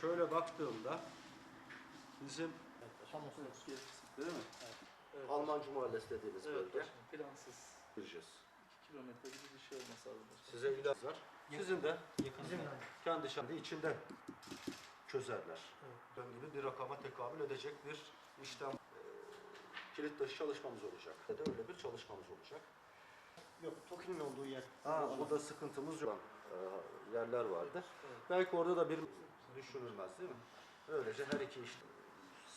şöyle baktığımda bizim değil mi? Evet. Almancı Mahallesi dediğimiz Evet bölge. başkanım, plansız Gireceğiz. 2 kilometre gibi bir şey olması lazım. başkanım. Size ilaç var. Sizin de kendi şahı içinde çözerler. Ben gibi bir rakama tekabül edecek bir işlem e, kilit taşı çalışmamız olacak. Ya da öyle bir çalışmamız olacak. Yok, TOKİ'nin olduğu yer. Ha, burada sıkıntımız yok. E, yerler vardı. Belki orada da bir düşünülmez değil mi? Öylece her iki iş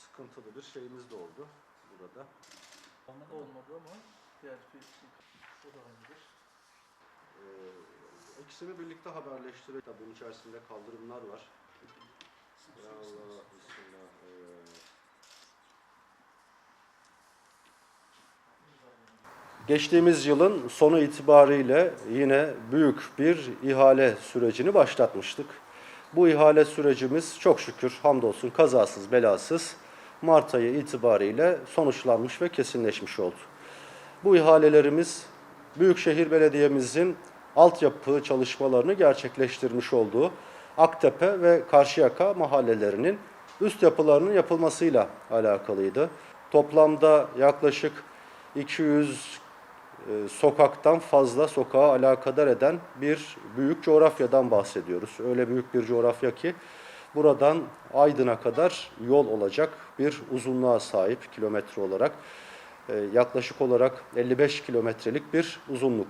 sıkıntılı bir şeyimiz de oldu burada. Ama olmadı ama diğer bir o da aynıdır. Ee, ikisini birlikte haberleştirerek de bunun içerisinde kaldırımlar var. Ya Allah, bismillah. Ee, Geçtiğimiz yılın sonu itibariyle yine büyük bir ihale sürecini başlatmıştık. Bu ihale sürecimiz çok şükür hamdolsun kazasız belasız Mart ayı itibariyle sonuçlanmış ve kesinleşmiş oldu. Bu ihalelerimiz Büyükşehir Belediye'mizin altyapı çalışmalarını gerçekleştirmiş olduğu Aktepe ve Karşıyaka mahallelerinin üst yapılarının yapılmasıyla alakalıydı. Toplamda yaklaşık 200 e, sokaktan fazla sokağa alakadar eden bir büyük coğrafyadan bahsediyoruz. Öyle büyük bir coğrafya ki buradan Aydın'a kadar yol olacak bir uzunluğa sahip kilometre olarak. E, yaklaşık olarak 55 kilometrelik bir uzunluk.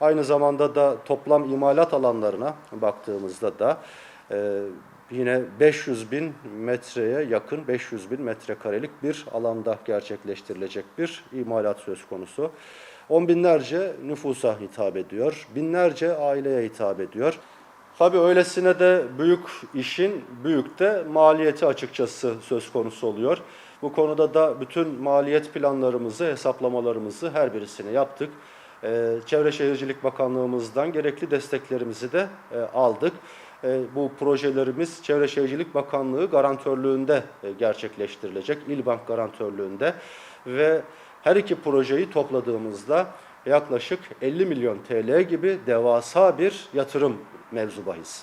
Aynı zamanda da toplam imalat alanlarına baktığımızda da e, yine 500 bin metreye yakın 500 bin metrekarelik bir alanda gerçekleştirilecek bir imalat söz konusu. On binlerce nüfusa hitap ediyor, binlerce aileye hitap ediyor. Tabii öylesine de büyük işin büyük de maliyeti açıkçası söz konusu oluyor. Bu konuda da bütün maliyet planlarımızı, hesaplamalarımızı her birisini yaptık. Ee, Çevre Şehircilik Bakanlığımızdan gerekli desteklerimizi de e, aldık. E, bu projelerimiz Çevre Şehircilik Bakanlığı garantörlüğünde e, gerçekleştirilecek, İlbank garantörlüğünde ve her iki projeyi topladığımızda yaklaşık 50 milyon TL gibi devasa bir yatırım mevzu bahis.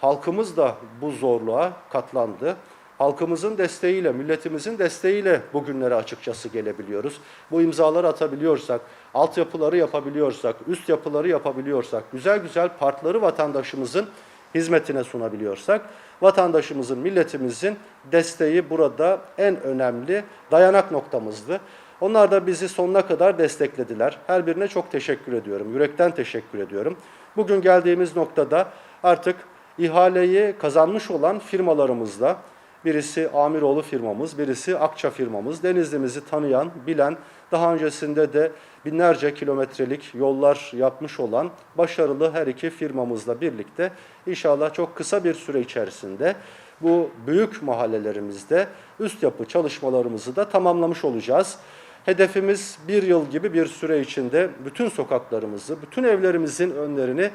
Halkımız da bu zorluğa katlandı. Halkımızın desteğiyle, milletimizin desteğiyle bugünlere açıkçası gelebiliyoruz. Bu imzaları atabiliyorsak, altyapıları yapabiliyorsak, üst yapıları yapabiliyorsak, güzel güzel partları vatandaşımızın hizmetine sunabiliyorsak, vatandaşımızın, milletimizin desteği burada en önemli dayanak noktamızdı. Onlar da bizi sonuna kadar desteklediler. Her birine çok teşekkür ediyorum. Yürekten teşekkür ediyorum. Bugün geldiğimiz noktada artık ihaleyi kazanmış olan firmalarımızla birisi Amiroğlu firmamız, birisi Akça firmamız. Denizli'mizi tanıyan, bilen, daha öncesinde de binlerce kilometrelik yollar yapmış olan başarılı her iki firmamızla birlikte inşallah çok kısa bir süre içerisinde bu büyük mahallelerimizde üst yapı çalışmalarımızı da tamamlamış olacağız. Hedefimiz bir yıl gibi bir süre içinde bütün sokaklarımızı, bütün evlerimizin önlerini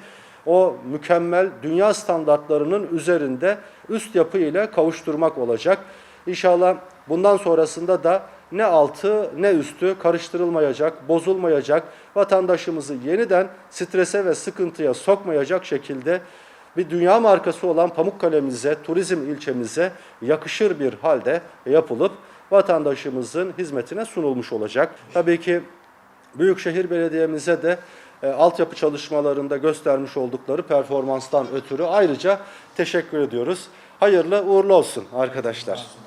o mükemmel dünya standartlarının üzerinde üst yapı ile kavuşturmak olacak. İnşallah bundan sonrasında da ne altı ne üstü karıştırılmayacak, bozulmayacak, vatandaşımızı yeniden strese ve sıkıntıya sokmayacak şekilde bir dünya markası olan Pamukkale'mize, turizm ilçemize yakışır bir halde yapılıp vatandaşımızın hizmetine sunulmuş olacak. Tabii ki Büyükşehir Belediye'mize de e, altyapı çalışmalarında göstermiş oldukları performanstan ötürü ayrıca teşekkür ediyoruz. Hayırlı uğurlu olsun arkadaşlar.